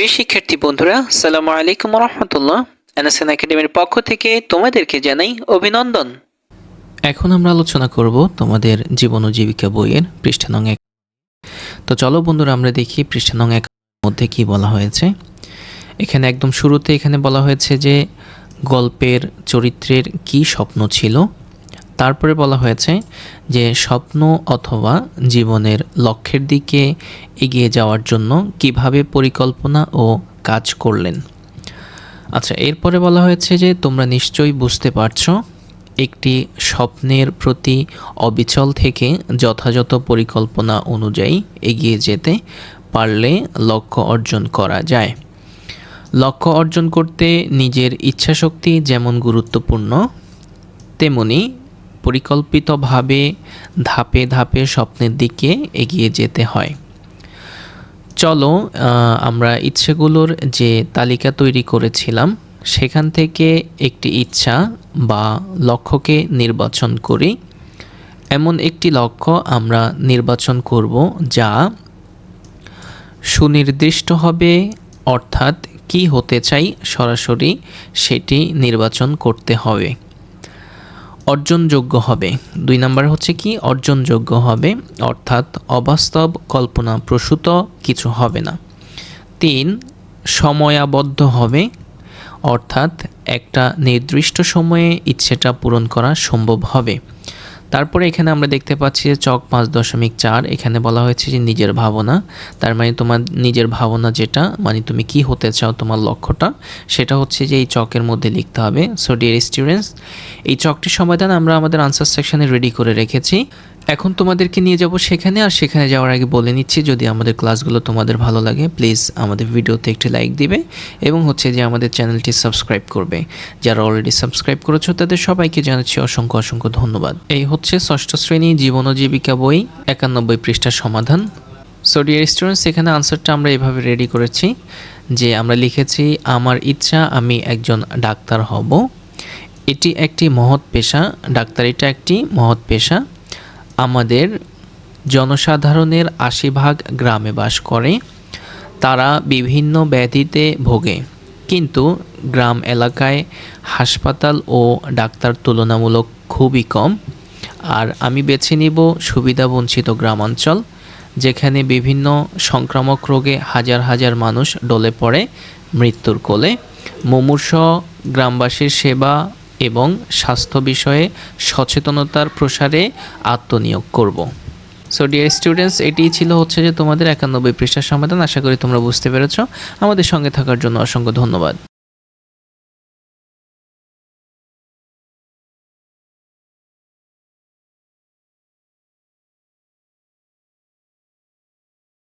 প্রিয় শিক্ষার্থী বন্ধুরা সালাম আলাইকুম রহমতুল্লাহ এনএসএন একাডেমির পক্ষ থেকে তোমাদেরকে জানাই অভিনন্দন। এখন আমরা আলোচনা করব তোমাদের জীবন ও জীবিকা বইয়ের পৃষ্ঠা নং এক। তো চলো বন্ধুরা, আমরা দেখি পৃষ্ঠা নং এক মধ্যে কি বলা হয়েছে। এখানে একদম শুরুতে এখানে বলা হয়েছে যে, গল্পের চরিত্রের কি স্বপ্ন ছিল তারপরে বলা হয়েছে যে স্বপ্ন অথবা জীবনের লক্ষ্যের দিকে এগিয়ে যাওয়ার জন্য কীভাবে পরিকল্পনা ও কাজ করলেন। আচ্ছা এরপরে বলা হয়েছে যে তোমরা নিশ্চয়ই বুঝতে পারছ, একটি স্বপ্নের প্রতি অবিচল থেকে যথাযথ পরিকল্পনা অনুযায়ী এগিয়ে যেতে পারলে লক্ষ্য অর্জন করা যায়। লক্ষ্য অর্জন করতে নিজের ইচ্ছাশক্তি যেমন গুরুত্বপূর্ণ, তেমনি পরিকল্পিতভাবে ধাপে ধাপে স্বপ্নের দিকে এগিয়ে যেতে হয়। চলো আমরা ইচ্ছেগুলোর যে তালিকা তৈরি করেছিলাম, সেখান থেকে একটি ইচ্ছা বা লক্ষ্যকে নির্বাচন করি। এমন একটি লক্ষ্য আমরা নির্বাচন করব যা সুনির্দিষ্ট হবে, অর্থাৎ কি হতে চাই সরাসরি সেটি নির্বাচন করতে হবে। অর্জনযোগ্য হবে। দুই নাম্বার হচ্ছে কি? অর্জনযোগ্য হবে, অর্থাৎ অবাস্তব কল্পনা প্রসূত কিছু হবে না। তিন, সময়াবদ্ধ হবে, অর্থাৎ একটা নির্দিষ্ট সময়ে ইচ্ছেটা পূরণ করা সম্ভব হবে। তারপরে এখানে আমরা দেখতে পাচ্ছি যে চক পাঁচ দশমিক চার, এখানে বলা হয়েছে যে নিজের ভাবনা। তার মানে তোমার নিজের ভাবনা যেটা মানে তুমি কি হতে চাও তোমার লক্ষ্যটা, সেটা হচ্ছে যে এই চকের মধ্যে লিখতে হবে। সো ডিয়ার স্টুডেন্টস এই চকটির সমাধান আমরা আমাদের আনসার সেকশানে রেডি করে রেখেছি। এখন তোমাদেরকে নিয়ে যাব সেখানে, আর সেখানে যাওয়ার আগে বলে নিচ্ছি, যদি আমাদের ক্লাসগুলো তোমাদের ভালো লাগে, প্লিজ আমাদের ভিডিওতে একটি লাইক দিবে এবং হচ্ছে যে আমাদের চ্যানেলটি সাবস্ক্রাইব করবে। যারা অলরেডি সাবস্ক্রাইব করেছ, তাদের সবাইকে জানাচ্ছি অসংখ্য অসংখ্য ধন্যবাদ। এই হচ্ছে ষষ্ঠ শ্রেণি জীবন ও জীবিকা বই, একানব্বই পৃষ্ঠার সমাধান। সো ডিয়ার স্টুডেন্টস এখানে আনসারটা আমরা এভাবে রেডি করেছি যে আমরা লিখেছি, আমার ইচ্ছা, আমি একজন ডাক্তার হব। এটি একটি মহৎ পেশা ডাক্তারিটা একটি মহৎ পেশা। আমাদের জনসাধারণের আশি ভাগ গ্রামে বাস করে, তারা বিভিন্ন ব্যাধিতে ভোগে। কিন্তু গ্রাম এলাকায় হাসপাতাল ও ডাক্তার তুলনামূলক খুবই কম। আর আমি বেছে নিব সুবিধাবঞ্চিত গ্রামাঞ্চল, যেখানে বিভিন্ন সংক্রামক রোগে হাজার হাজার মানুষ ডলে পড়ে মৃত্যুর কোলে। মুমূর্ষ গ্রামবাসীর সেবা এবং স্বাস্থ্য বিষয়ে সচেতনতার প্রসারে আত্মনিয়োগ করব। সো ডিয়ার স্টুডেন্টস এটিই ছিল হচ্ছে যে তোমাদের একানব্বই পৃষ্ঠার সমাধান। আশা করি তোমরা বুঝতে পেরেছ। আমাদের সঙ্গে থাকার জন্য অসংখ্য ধন্যবাদ।